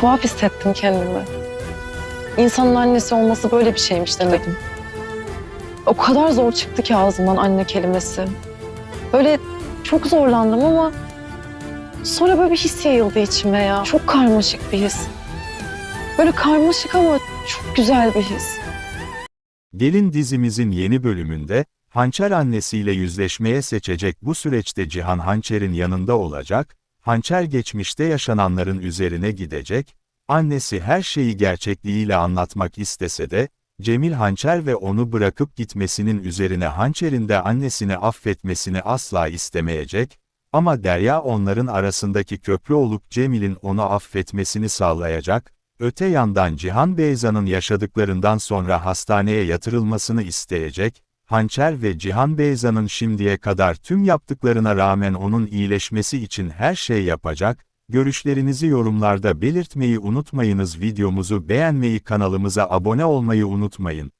tuhaf hissettim kendimi. İnsanın annesi olması böyle bir şeymiş dedim. O kadar zor çıktı ki ağzımdan anne kelimesi. Böyle çok zorlandım ama sonra böyle bir his yayıldı içime ya. Çok karmaşık bir his. Böyle karmaşık ama çok güzel bir his. Gelin dizimizin yeni bölümünde, Hançer annesiyle yüzleşmeye seçecek bu süreçte Cihan Hançer'in yanında olacak, Hançer geçmişte yaşananların üzerine gidecek, annesi her şeyi gerçekliğiyle anlatmak istese de, Cemil Hançer ve onu bırakıp gitmesinin üzerine Hançer'in de annesini affetmesini asla istemeyecek, ama Derya onların arasındaki köprü olup Cemil'in onu affetmesini sağlayacak, öte yandan Cihan Beyza'nın yaşadıklarından sonra hastaneye yatırılmasını isteyecek, Hançer ve Cihan Beyza'nın şimdiye kadar tüm yaptıklarına rağmen onun iyileşmesi için her şey yapacak, görüşlerinizi yorumlarda belirtmeyi unutmayınız videomuzu beğenmeyi kanalımıza abone olmayı unutmayın.